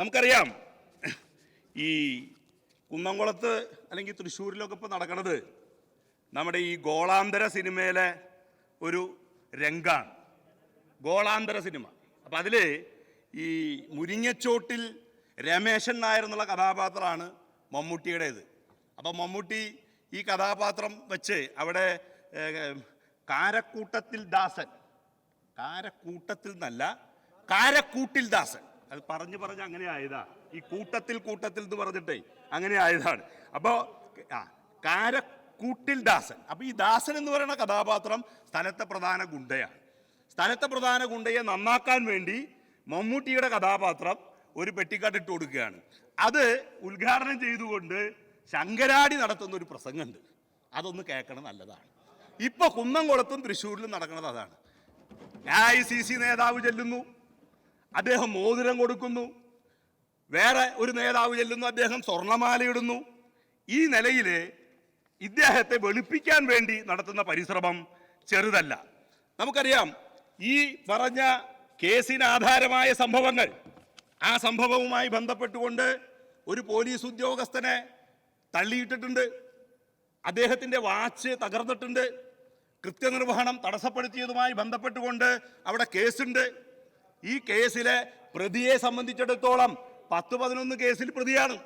നമുക്കറിയാം ഈ കുന്നംകുളത്ത് അല്ലെങ്കിൽ തൃശ്ശൂരിലൊക്കെ ഇപ്പോൾ നടക്കുന്നത് നമ്മുടെ ഈ ഗോളാന്തര സിനിമയിലെ ഒരു രംഗാണ്. ഗോളാന്തര സിനിമ. അപ്പം അതിൽ ഈ മുരിങ്ങച്ചോട്ടിൽ രമേശൻ നായർ എന്നുള്ള കഥാപാത്രമാണ് മമ്മൂട്ടിയുടേത്. അപ്പം മമ്മൂട്ടി ഈ കഥാപാത്രം വെച്ച് അവിടെ കാരക്കൂട്ടത്തിൽ ദാസൻ. കാരക്കൂട്ടത്തിൽ എന്നല്ല കാരക്കൂട്ടിൽ ദാസൻ. അത് പറഞ്ഞു പറഞ്ഞ് അങ്ങനെ ആയതാ. ഈ കൂട്ടത്തിൽ കൂട്ടത്തിൽ എന്ന് പറഞ്ഞിട്ടേ അങ്ങനെ ആയതാണ്. അപ്പോൾ ആ കാരക്കൂട്ടിൽ ദാസൻ. അപ്പോൾ ഈ ദാസൻ എന്ന് പറയുന്ന കഥാപാത്രം സ്ഥലത്തെ പ്രധാന ഗുണ്ടയാണ്. സ്ഥലത്തെ പ്രധാന ഗുണ്ടയെ നന്നാക്കാൻ വേണ്ടി മമ്മൂട്ടിയുടെ കഥാപാത്രം ഒരു പെട്ടിക്കാട്ട് ഇട്ട് കൊടുക്കുകയാണ്. അത് ഉദ്ഘാടനം ചെയ്തുകൊണ്ട് ശങ്കരാടി നടത്തുന്ന ഒരു പ്രസംഗമുണ്ട്. അതൊന്ന് കേൾക്കണം നല്ലതാണ്. ഇപ്പൊ കുന്നംകുളത്തും തൃശ്ശൂരിലും നടക്കുന്നത് അതാണ്. ഐ സി സി നേതാവ് ചെല്ലുന്നു. അദ്ദേഹം മോതിരം കൊടുക്കുന്നു. വേറെ ഒരു നേതാവ് ചെല്ലുന്നു അദ്ദേഹം സ്വർണമാലയിടുന്നു ഈ നിലയിൽ ഇദ്ദേഹത്തെ വെളുപ്പിക്കാൻ വേണ്ടി നടത്തുന്ന പരിശ്രമം ചെറുതല്ല. നമുക്കറിയാം ഈ പറഞ്ഞ കേസിന് ആധാരമായ സംഭവങ്ങൾ ആ സംഭവവുമായി ബന്ധപ്പെട്ടുകൊണ്ട് ഒരു പോലീസ് ഉദ്യോഗസ്ഥനെ തള്ളിയിട്ടിട്ടുണ്ട്. അദ്ദേഹത്തിന്റെ വാച്ച് തകർന്നിട്ടുണ്ട്. കൃത്യനിർവഹണം തടസ്സപ്പെടുത്തിയതുമായി ബന്ധപ്പെട്ടുകൊണ്ട് അവിടെ കേസുണ്ട്. ഈ കേസിലെ പ്രതിയെ സംബന്ധിച്ചിടത്തോളം പത്ത് പതിനൊന്ന് കേസിൽ പ്രതിയാണ്.